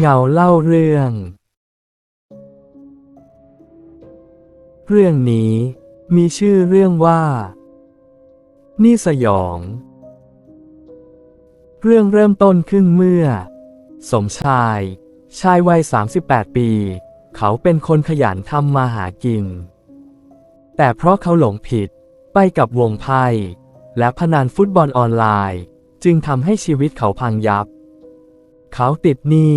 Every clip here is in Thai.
เงาเล่าเรื่อง เรื่องนี้มีชื่อเรื่องว่า นี่สยอง เรื่องเริ่มต้นขึ้นเมื่อ สมชาย ชายวัย 38 ปี เขาเป็นคนขยันทำมาหากิน แต่เพราะเขาหลงผิดไปกับวงไพ่และพนันฟุตบอลออนไลน์ จึงทำให้ชีวิตเขาพังยับ เขาติดหนี้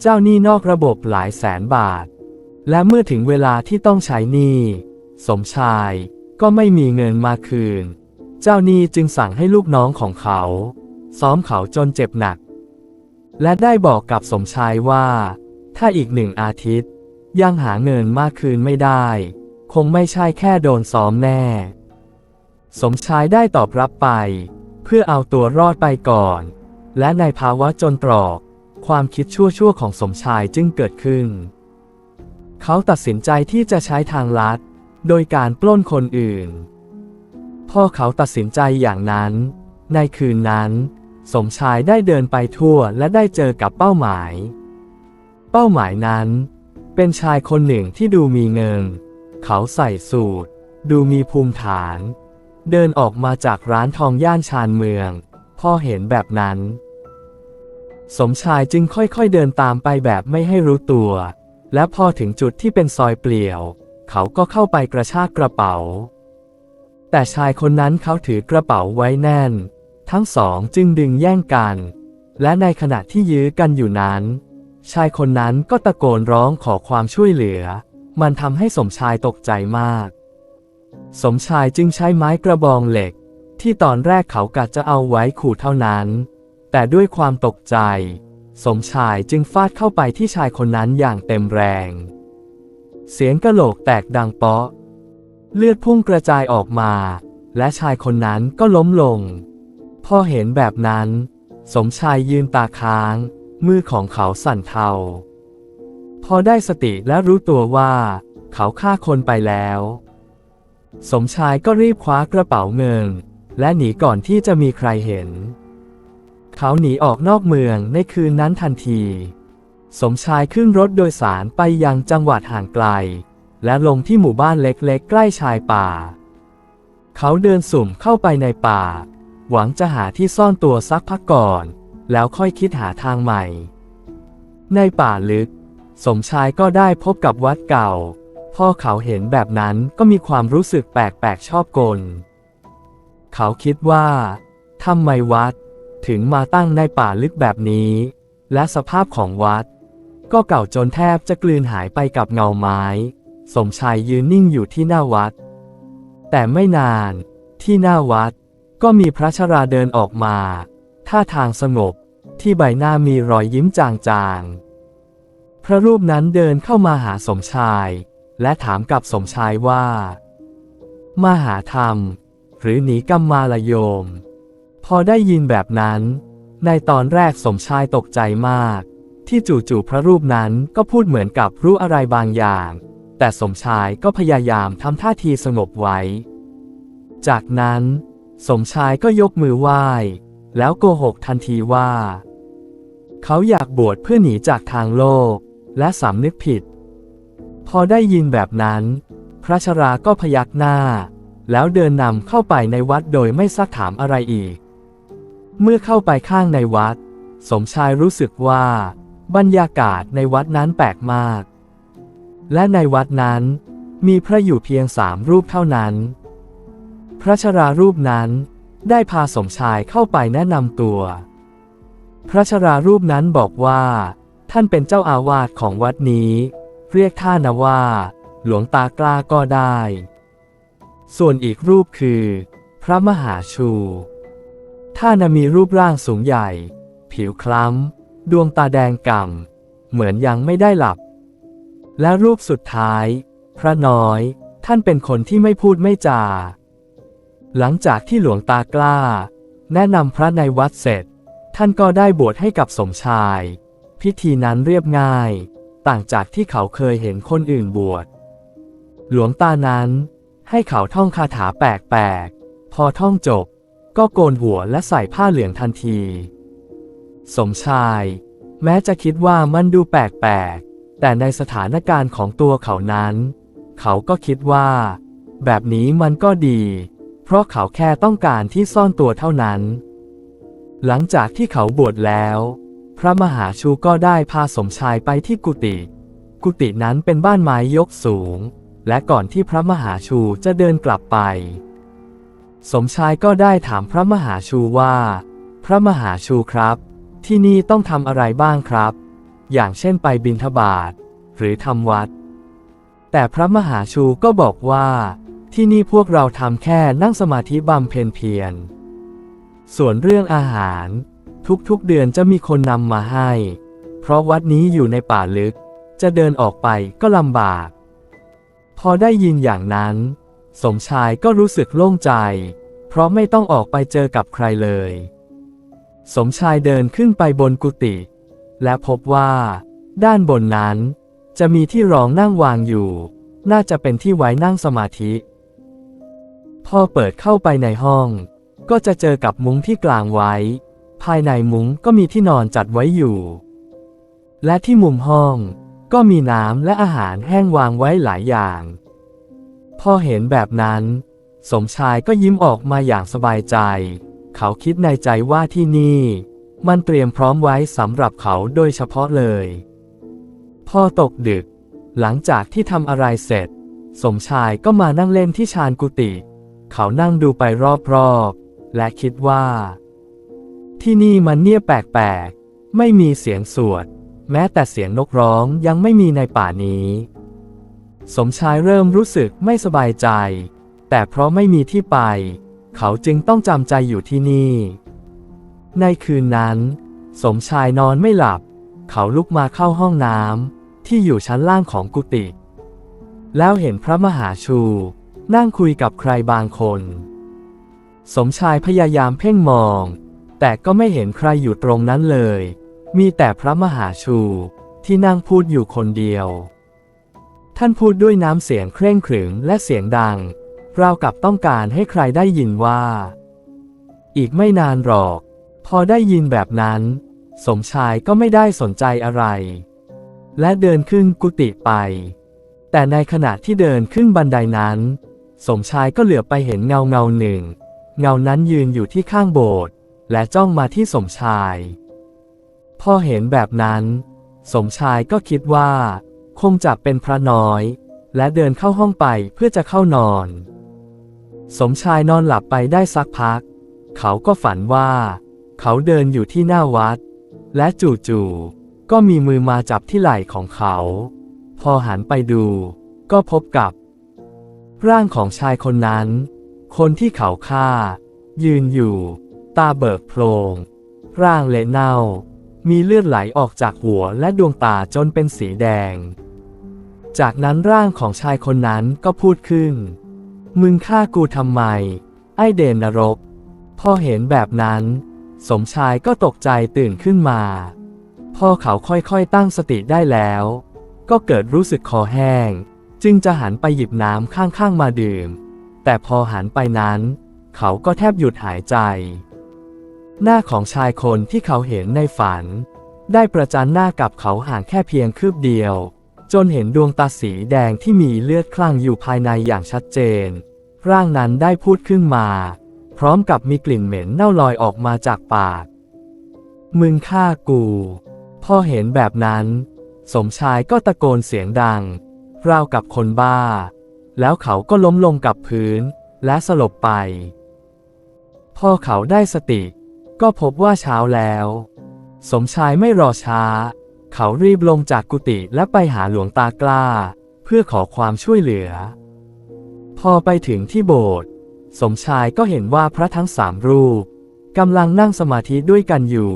เจ้าหนี้นอกระบบหลายแสนบาท และเมื่อถึงเวลาที่ต้องใช้หนี้ สมชายก็ไม่มีเงินมาคืน เจ้าหนี้จึงสั่งให้ลูกน้องของเขา ซ้อมเขาจนเจ็บหนัก และได้บอกกับสมชายว่า ถ้าอีกหนึ่งอาทิตย์ ยังหาเงินมากคืนไม่ได้ คงไม่ใช่แค่โดนซ้อมแน่ สมชายได้ตอบรับไป เพื่อเอาตัวรอดไปก่อน และในภาวะจนตรอก ความคิดชั่วๆของสมชายจึงเกิดขึ้น เขาตัดสินใจที่จะใช้ทางลัด โดยการปล้นคนอื่น พ่อเขาตัดสินใจอย่างนั้น ในคืนนั้น สมชายได้เดินไปทั่วและได้เจอกับเป้าหมาย เป้าหมายนั้น เป็นชายคนหนึ่งที่ดูมีเงิน เขาใส่สูทดูมีภูมิฐาน เดินออกมาจากร้านทองย่านชานเมือง พ่อเห็นแบบนั้น สมชายจึงค่อยๆเดินตามไปแบบไม่ให้รู้ตัว และพอถึงจุดที่เป็นซอยเปลี่ยว เขาก็เข้าไปกระชากกระเป๋า แต่ชายคนนั้นเขาถือกระเป๋าไว้แน่น ทั้งสองจึงดึงแย่งกัน และในขณะที่ยื้อกันอยู่นั้น ชายคนนั้นก็ตะโกนร้องขอความช่วยเหลือ มันทำให้สมชายตกใจมาก สมชายจึงใช้ไม้กระบองเหล็ก ที่ตอนแรกเขากะจะเอาไว้ขู่เท่านั้น แต่ด้วยความตกใจ สมชายจึงฟาดเข้าไปที่ชายคนนั้นอย่างเต็มแรง เสียงกระโหลกแตกดังเปาะ เลือดพุ่งกระจายออกมา และชายคนนั้นก็ล้มลง พอเห็นแบบนั้น สมชายยืนตาค้าง มือของเขาสั่นเทา พอได้สติและรู้ตัวว่า เขาฆ่าคนไปแล้ว สมชายก็รีบคว้ากระเป๋าเงิน และหนีก่อนที่จะมีใครเห็น เขาหนีออกนอกเมืองในคืนนั้นทันที สมชายขึ้นรถโดยสารไปยังจังหวัดห่างไกล และลงที่หมู่บ้านเล็กๆ ใกล้ชายป่า เขาเดินสุ่มเข้าไปในป่า หวังจะหาที่ซ่อนตัวสักพักก่อน แล้วค่อยคิดหาทางใหม่ ในป่าลึก สมชายก็ได้พบกับวัดเก่า พ่อเขาเห็นแบบนั้นก็มีความรู้สึกแปลกๆชอบกล เขาคิดว่าทำไมวัด ถึงมาตั้งในป่าลึกแบบนี้ และสภาพของวัด ก็เก่าจนแทบจะกลืนหายไปกับเงาไม้ สมชายยืนนิ่งอยู่ที่หน้าวัด แต่ไม่นานที่หน้าวัดก็มีพระชราเดินออกมา ท่าทางสงบที่ใบหน้ามีรอยยิ้มจางๆ พระรูปนั้นเดินเข้ามาหาสมชาย และถามกับสมชายว่า มาหาธรรม หรือหนีกรรมมาลโยม พอได้ยินแบบนั้น ในตอนแรกสมชายตกใจมาก ที่จู่ๆพระรูปนั้นก็พูดเหมือนกับรู้อะไรบางอย่าง แต่สมชายก็พยายามทำท่าทีสงบไว้ จากนั้น สมชายก็ยกมือไหว้ แล้วโกหกทันทีว่า เขาอยากบวชเพื่อหนีจากทางโลก และสำนึกผิด พอได้ยินแบบนั้น พระชราก็พยักหน้า แล้วเดินนำเข้าไปในวัดโดยไม่ซักถามอะไรอีก เมื่อเข้าไปข้างในวัด สมชายรู้สึกว่า บรรยากาศในวัดนั้นแปลกมาก และในวัดนั้น มีพระอยู่เพียงสามรูปเท่านั้น พระชรารูปนั้นได้พาสมชายเข้าไปแนะนำตัว พระชรารูปนั้นบอกว่า ท่านเป็นเจ้าอาวาสของวัดนี้ เรียกท่านนะว่า หลวงตากล้าก็ได้ ส่วนอีกรูปคือ พระมหาชู ท่านมีรูปร่างสูงใหญ่ ผิวคล้ำ ดวงตาแดงก่ำ เหมือนยังไม่ได้หลับ และรูปสุดท้าย พระน้อย ท่านเป็นคนที่ไม่พูดไม่จา หลังจากที่หลวงตากล้า แนะนำพระในวัดเสร็จ ท่านก็ได้บวชให้กับสมชาย พิธีนั้นเรียบง่าย ต่างจากที่เขาเคยเห็นคนอื่นบวช หลวงตานั้น ให้เขาท่องคาถาแปลกๆ พอท่องจบ ก็โกนหัวและใส่ผ้าเหลืองทันที สมชาย แม้จะคิดว่ามันดูแปลกๆ แต่ในสถานการณ์ของตัวเขานั้น เขาก็คิดว่า แบบนี้มันก็ดี เพราะเขาแค่ต้องการที่ซ่อนตัวเท่านั้น หลังจากที่เขาบวชแล้ว พระมหาชูก็ได้พาสมชายไปที่กุฏิกุฏินั้นเป็นบ้านไม้ยกสูง และก่อนที่พระมหาชูจะเดินกลับไป สมชายก็ได้ถามพระมหาชูว่า พระมหาชูครับ ที่นี่ต้องทำอะไรบ้างครับ อย่างเช่นไปบิณฑบาตหรือทำวัด แต่พระมหาชูก็บอกว่า ที่นี่พวกเราทำแค่นั่งสมาธิบำเพ็ญเพียร ส่วนเรื่องอาหาร ทุกๆเดือนจะมีคนนำมาให้ เพราะวัดนี้อยู่ในป่าลึก จะเดินออกไปก็ลำบาก พอได้ยินอย่างนั้น สมชายก็รู้สึกโล่งใจ เพราะไม่ต้องออกไปเจอกับใครเลย สมชายเดินขึ้นไปบนกุฏิ และพบว่า ด้านบนนั้น จะมีที่รองนั่งวางอยู่ น่าจะเป็นที่ไว้นั่งสมาธิ พอเปิดเข้าไปในห้อง ก็จะเจอกับมุ้งที่กลางไว้ ภายในมุ้งก็มีที่นอนจัดไว้อยู่ และที่มุมห้อง ก็มีน้ำและอาหารแห้งวางไว้หลายอย่าง พ่อเห็นแบบนั้น สมชายก็ยิ้มออกมาอย่างสบายใจ เขาคิดในใจว่าที่นี่ มันเตรียมพร้อมไว้สำหรับเขาโดยเฉพาะเลย พ่อตกดึก หลังจากที่ทำอะไรเสร็จ สมชายก็มานั่งเล่นที่ชานกุฏิเขานั่งดูไปรอบๆ และคิดว่า ที่นี่มันเงียบแปลกๆ ไม่มีเสียงสวด แม้แต่เสียงนกร้องยังไม่มีในป่านี้ สมชายเริ่มรู้สึกไม่สบายใจ แต่เพราะไม่มีที่ไป เขาจึงต้องจำใจอยู่ที่นี่ ในคืนนั้น สมชายนอนไม่หลับ เขาลุกมาเข้าห้องน้ำที่อยู่ชั้นล่างของกุฏิแล้วเห็นพระมหาชู นั่งคุยกับใครบางคน สมชายพยายามเพ่งมอง แต่ก็ไม่เห็นใครอยู่ตรงนั้นเลย มีแต่พระมหาชูที่นั่งพูดอยู่คนเดียว ท่านพูดด้วยน้ำเสียงเคร่งขรึมและเสียงดัง ราวกับต้องการให้ใครได้ยินว่า อีกไม่นานหรอก พอได้ยินแบบนั้น สมชายก็ไม่ได้สนใจอะไร และเดินขึ้นกุฏิไป แต่ในขณะที่เดินขึ้นบันไดนั้น สมชายก็เหลือไปเห็นเงาเงาหนึ่ง เงานั้นยืนอยู่ที่ข้างโบสถ์และจ้องมาที่สมชาย พอเห็นแบบนั้น สมชายก็คิดว่า คงจะเป็นพระน้อย และเดินเข้าห้องไปเพื่อจะเข้านอน สมชายนอนหลับไปได้สักพัก เขาก็ฝันว่า เขาเดินอยู่ที่หน้าวัด และจู่ๆก็มีมือมาจับที่ไหล่ของเขา พอหันไปดู ก็พบกับ ร่างของชายคนนั้น คนที่เขาฆ่า ยืนอยู่ ตาเบิกโพลงร่างเละเน่ามีเลือดไหลออกจากหัวและดวงตาจนเป็นสีแดง จากนั้นร่างของชายคนนั้นก็พูดขึ้น มึงฆ่ากูทำไม ไอเดนนรก พอเห็นแบบนั้น สมชายก็ตกใจตื่นขึ้นมา พอเขาค่อยๆตั้งสติได้แล้ว ก็เกิดรู้สึกคอแห้ง จึงจะหันไปหยิบน้ำข้างๆมาดื่ม แต่พอหันไปนั้น เขาก็แทบหยุดหายใจ หน้าของชายคนที่เขาเห็นในฝัน ได้ประจันหน้ากับเขาห่างแค่เพียงคืบเดียว จนเห็นดวงตาสีแดงที่มีเลือดคลั่งอยู่ภายในอย่างชัดเจน ร่างนั้นได้พูดขึ้นมา พร้อมกับมีกลิ่นเหม็นเน่าลอยออกมาจากปาก มึงฆ่ากู พ่อเห็นแบบนั้น สมชายก็ตะโกนเสียงดัง ราวกับคนบ้า แล้วเขาก็ล้มลงกับพื้น และสลบไป พ่อเขาได้สติ ก็พบว่าเช้าแล้ว สมชายไม่รอช้า เขารีบลงจากกุฏิและไปหาหลวงตากล้า เพื่อขอความช่วยเหลือ พอไปถึงที่โบสถ์สมชายก็เห็นว่าพระทั้งสามรูปกำลังนั่งสมาธิด้วยกันอยู่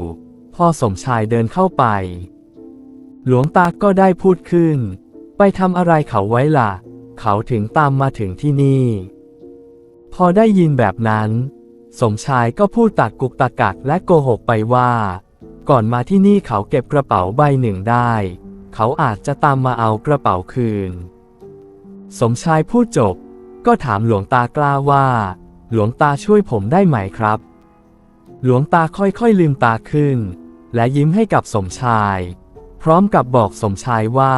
พอสมชายเดินเข้าไป หลวงตาก็ได้พูดขึ้น ไปทำอะไรเขาไว้ล่ะ เขาถึงตามมาถึงที่นี่ พอได้ยินแบบนั้น สมชายก็พูดตักกุกตะกักและโกหกไปว่า ก่อนมาที่นี่เขาเก็บกระเป๋าใบหนึ่งได้ เขาอาจจะตามมาเอากระเป๋าคืน สมชายพูดจบ ก็ถามหลวงตากล้าว่า หลวงตาช่วยผมได้ไหมครับ หลวงตาค่อยๆลืมตาขึ้น และยิ้มให้กับสมชาย พร้อมกับบอกสมชายว่า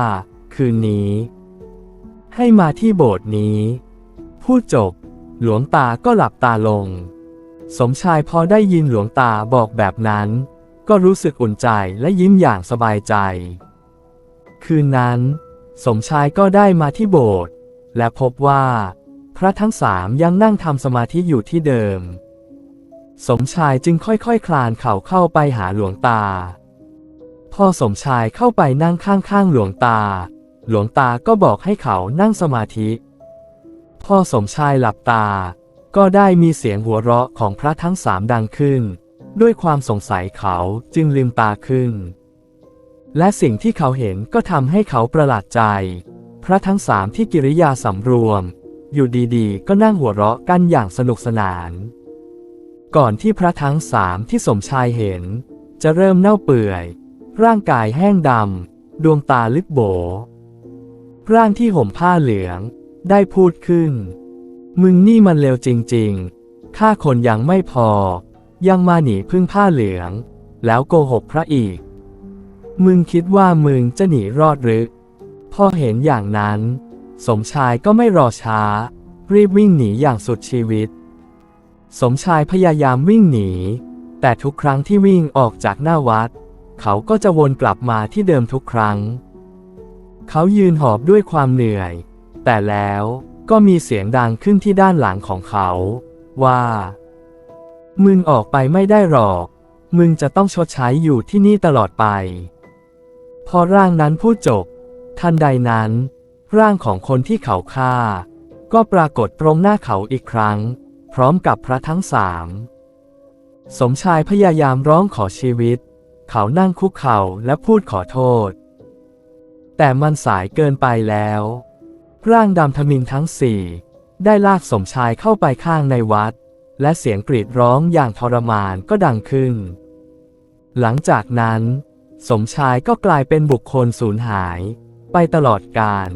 คืนนี้ ให้มาที่โบสถ์นี้ พูดจบ หลวงตาก็หลับตาลง สมชายพอได้ยินหลวงตาบอกแบบนั้น ก็รู้สึกอุ่นใจและยิ้มอย่างสบายใจ คืนนั้น สมชายก็ได้มาที่โบสถ์และพบว่า พระทั้งสามยังนั่งทำสมาธิอยู่ที่เดิม สมชายจึงค่อยๆคคลานเข่าเข้าไปหาหลวงตา พอสมชายเข้าไปนั่งข้างๆหลวงตา หลวงตาก็บอกให้เขานั่งสมาธิ พอสมชายหลับตา ก็ได้มีเสียงหัวเราะของพระทั้งสามดังขึ้น ด้วยความสงสัยเขาจึงลืมตาขึ้น และสิ่งที่เขาเห็นก็ทำให้เขาประหลาดใจ พระทั้งสามที่กิริยาสำรวม อยู่ดีๆ ก็นั่งหัวเราะกันอย่างสนุกสนาน ก่อนที่พระทั้งสามที่สมชายเห็น จะเริ่มเน่าเปื่อย ร่างกายแห้งดำดวงตาลึกโบ ร่างที่ห่มผ้าเหลืองได้พูดขึ้น มึงนี่มันเลวจริง ๆ ฆ่าคนยังไม่พอ ยังมาหนีพึ่งผ้าเหลือง แล้วโกหกพระอีก มึงคิดว่ามึงจะหนีรอดหรือ พอเห็นอย่างนั้น สมชายก็ไม่รอช้า รีบวิ่งหนีอย่างสุดชีวิต สมชายพยายามวิ่งหนี แต่ทุกครั้งที่วิ่งออกจากหน้าวัด เขาก็จะวนกลับมาที่เดิมทุกครั้ง เขายืนหอบด้วยความเหนื่อย แต่แล้วก็มีเสียงดังขึ้นที่ด้านหลังของเขา ว่า มึงออกไปไม่ได้หรอก มึงจะต้องชดใช้อยู่ที่นี่ตลอดไป พอร่างนั้นพูดจบ ทันใดนั้น ร่างของคนที่เขาฆ่า ก็ปรากฏตรงหน้าเขาอีกครั้ง พร้อมกับพระทั้งสาม สมชายพยายามร้องขอชีวิต เขานั่งคุกเข่าและพูดขอโทษ แต่มันสายเกินไปแล้ว ร่างดำทมินทั้งสี่ได้ลากสมชายเข้าไปข้างในวัด และเสียงกรีดร้องอย่างทรมานก็ดังขึ้น หลังจากนั้น สมชายก็กลายเป็นบุคคลสูญหาย ไปตลอดกาล